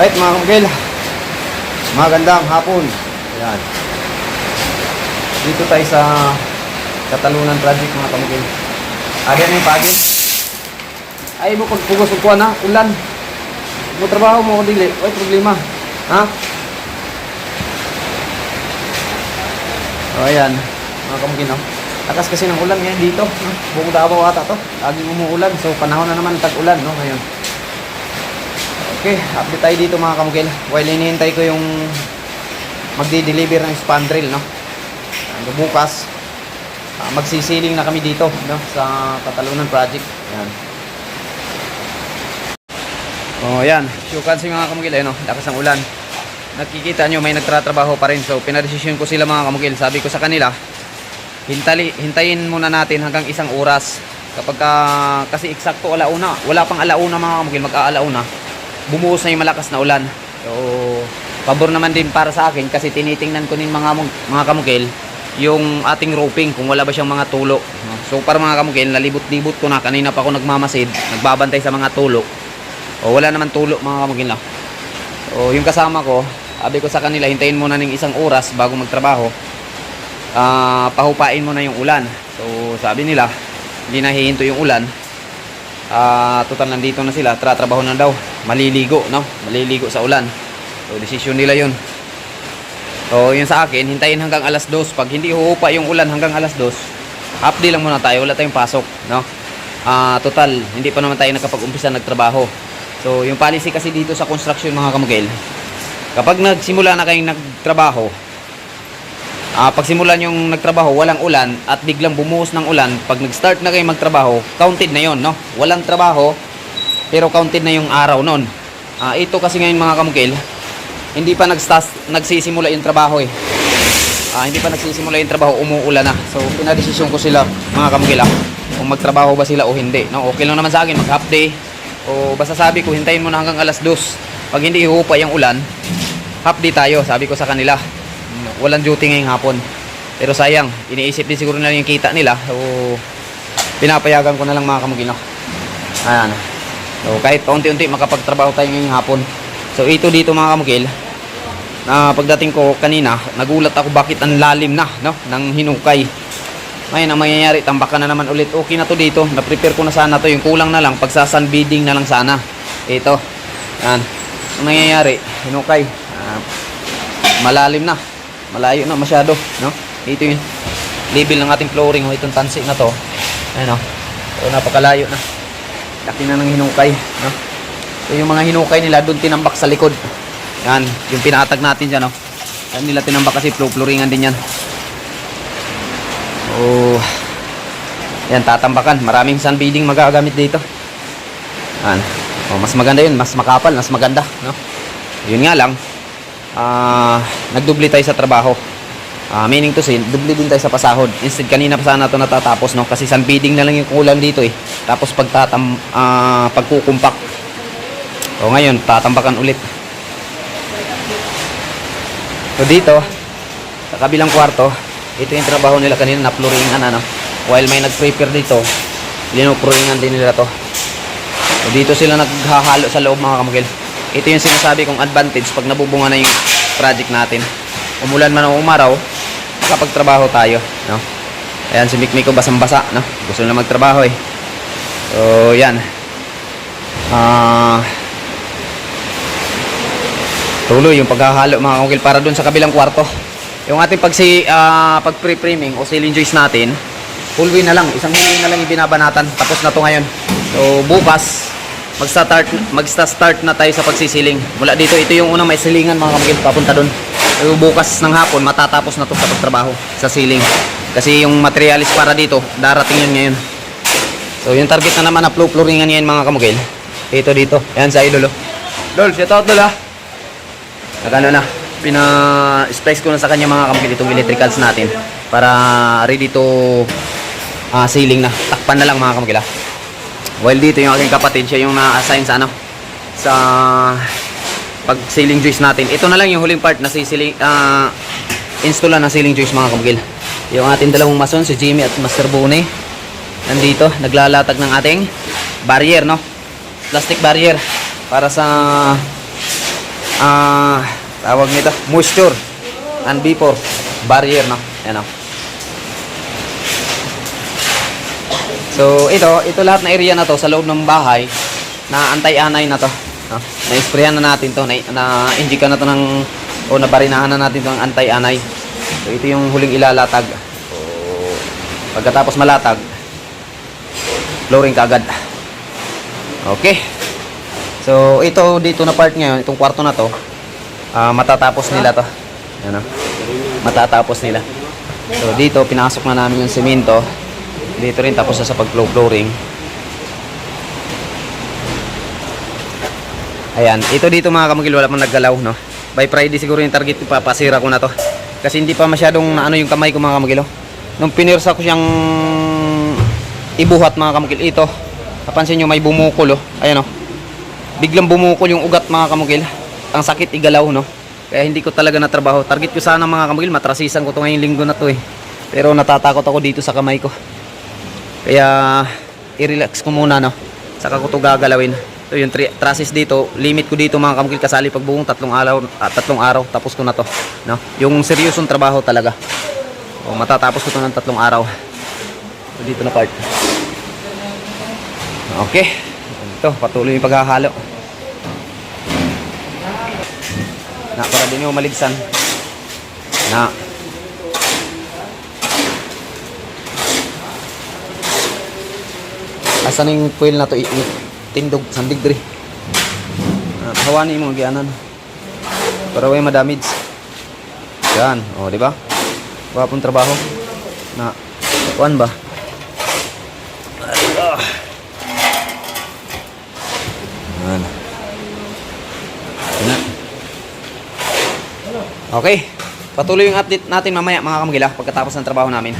Right mga kamukil. Magandang hapon. Ayan. Dito tayo sa Katalunan Project mga kamukil. Aga na yung pagin. Ay mo pagpugos ko na, ulan. Mo trabaho mo ko dili. Ay problema. Ha? O ayan. Mga kamukil no. Kasi ng ulan ngayon dito. No? Davao ata to. Laging umuulan. So panahon na naman tag-ulan no ngayon. Okay, update tayo dito mga kamukil. While hinihintay ko yung magdi-deliver ng spandrel, no? Ano bukas, ah, magsisiling na kami dito, no? Sa Katalunan Project. Ayan. Oh, ayan. Syukan si mga kamukil, eh, no? Lakas ng ulan. Nakikita nyo, may nagtratrabaho pa rin. So, pinadesisyon ko sila mga kamukil. Sabi ko sa kanila, hintali, hintayin muna natin hanggang isang oras. Kapag ka, kasi eksakto alauna, wala pang alauna mga kamukil, mag-aalauna bumuhos na yung malakas na ulan. So, pabor naman din para sa akin kasi tinitingnan ko din mga mga kamukil yung ating roping kung wala ba siyang mga tulo. So, para mga kamukil, nalibot-libot ko na kanina pa ako nagmamasid, nagbabantay sa mga tulo. O wala naman tulo mga kamukil na. O yung kasama ko, sabi ko sa kanila, hintayin muna ng isang oras bago magtrabaho. Ah, pahupain mo na yung ulan. So, sabi nila, hindi na hihinto yung ulan. Ah, total nandito na sila, tratrabaho na daw. Maliligo, no? Maliligo sa ulan. So, desisyon nila 'yun. So, yun sa akin, hintayin hanggang alas 2. Pag hindi huhupa yung ulan hanggang alas 2, half day lang muna tayo, wala tayong pasok, no? Ah, total, hindi pa naman tayo nakapag-umpisa nagtrabaho. So, yung policy kasi dito sa construction mga kamugel, kapag nagsimula na kayong nagtrabaho, Ah, pag simulan yung nagtrabaho, walang ulan at biglang bumuhos ng ulan, pag nag-start na kayo magtrabaho, counted na yon, no? Walang trabaho, pero counted na yung araw nun. Ah, ito kasi ngayon mga kamukil, hindi pa nagstas, nagsisimula yung trabaho eh. Ah, hindi pa nagsisimula yung trabaho, umuulan na. So, pinadesisyon ko sila, mga kamukil, ah, kung magtrabaho ba sila o hindi. No? Okay lang naman sa akin, mag-half day. O basta sabi ko, hintayin mo na hanggang alas 2. Pag hindi hupa yung ulan, half day tayo, sabi ko sa kanila. Walang duty ngayong hapon. Pero sayang, iniisip din siguro nila yung kita nila. So, pinapayagan ko na lang mga kamugino. Ayan. So, kahit paunti-unti makapagtrabaho tayo ngayong hapon. So, ito dito mga kamugil. Na pagdating ko kanina, nagulat ako bakit ang lalim na, no? Ng hinukay. Ngayon, ang mangyayari, tambakan na naman ulit. Okay na to dito. Na-prepare ko na sana to. Yung kulang na lang, pagsasunbeading na lang sana. Ito. Yan. Ang nangyayari, hinukay. Ah, malalim na. Malayo na masyado, no? Ito yung level ng ating flooring, oh, itong tansi na to. Ayun, oh. So, napakalayo na. Laki na ng hinukay, no? So, yung mga hinukay nila doon tinambak sa likod. Yan, yung pinaatag natin dyan, no? Yan nila tinambak kasi floor flooringan din yan. Oh. Yan, tatambakan. Maraming sunbeading magagamit dito. Yan. Oh, mas maganda yun, mas makapal, mas maganda, no? Yun nga lang, ah nagdubli tayo sa trabaho. Ah, meaning to say, dubli din tayo sa pasahod. Instead kanina pa sana ito natatapos no kasi sunbeading na lang yung kulang dito eh. Tapos pagtatam ah pagkukumpak. O ngayon, tatambakan ulit. So dito, sa kabilang kwarto, ito yung trabaho nila kanina na flooringan ano. While may nag-prepare dito, linupluringan din nila to. So dito sila naghahalo sa loob mga kamugil. Ito yung sinasabi kong advantage pag nabubunga na yung project natin. Umulan man o umaraw, makapagtrabaho tayo, no? Ayan, si Mikmik ko basang-basa, no? Gusto nila magtrabaho eh. So, yan. Ah... tuloy yung paghahalo mga kamugil para dun sa kabilang kwarto. Yung ating pag si ah, pag pre-priming o ceiling joist natin, full win na lang, isang win na lang yung binabanatan. Tapos na to ngayon. So, bukas, magsa-start magsta-start na tayo sa pagsisiling. Mula dito, ito yung unang may silingan mga kamagil papunta doon. So, bukas ng hapon matatapos na to sa pagtrabaho sa ceiling. Kasi yung materialis para dito, darating yun ngayon. So, yung target na naman na flow flooringan yan mga kamagil. Ito dito. Yan sa idolo. Dol, shout out dol ha. Nagano na, pina-splice ko na sa kanya mga kamagil itong electricals natin para ready to ah, ceiling na. Takpan na lang mga kamagil ha. While dito yung aking kapatid, siya yung na-assign sa ano sa pag ceiling joist natin. Ito na lang yung huling part na si ceiling ah install na ceiling joist mga kamugil. Yung ating dalawang mason si Jimmy at Master Bone nandito naglalatag ng ating barrier no. Plastic barrier para sa ah, tawag nito, moisture and vapor barrier, no? Yan, no? So, ito, ito lahat na area na to sa loob ng bahay na anti-anay na to. No? Na-sprayan na natin to, na, na na to ng o nabarinahan na natin to ng anti-anay. So, ito yung huling ilalatag. So, pagkatapos malatag, flooring kagad. Okay. So, ito dito na part ngayon, itong kwarto na to, ah, matatapos nila to. Ano? Matatapos nila. So, dito, pinasok na namin yung semento. Dito rin tapos na sa pag-flow flooring. Ayan, ito dito mga kamugil, wala pang naggalaw, no? By Friday siguro yung target ko, papasira ko na to. Kasi hindi pa masyadong naano yung kamay ko mga kamugil, oh. Nung pinirsa ko siyang ibuhat mga kamugil, ito, napansin nyo may bumukol, oh. Ayan, oh. Biglang bumukol yung ugat mga kamugil. Ang sakit igalaw, no? Kaya hindi ko talaga natrabaho. Target ko sana mga kamugil, matrasisan ko to ngayong linggo na to, eh. Pero natatakot ako dito sa kamay ko. Kaya i-relax ko muna no. Saka ko to gagalawin. So yung traces dito, limit ko dito mga kamukil kasali pag buong tatlong araw, ah, tatlong araw tapos ko na to, no. Yung seryosong trabaho talaga. O matatapos ko to ng tatlong araw. So dito na part. Okay. Ito, patuloy yung paghahalo. Na, para din yung maligsan. Na, Asa na yung foil na to? Tindog, sandig diri. Uh, hawani mo gianan. Para way madamage. Yan, oh, di ba? Wapong trabaho. Na kuan ba? Ah. Yan. Yan. Okay. Patuloy yung update natin mamaya mga kamagila pagkatapos ng trabaho namin.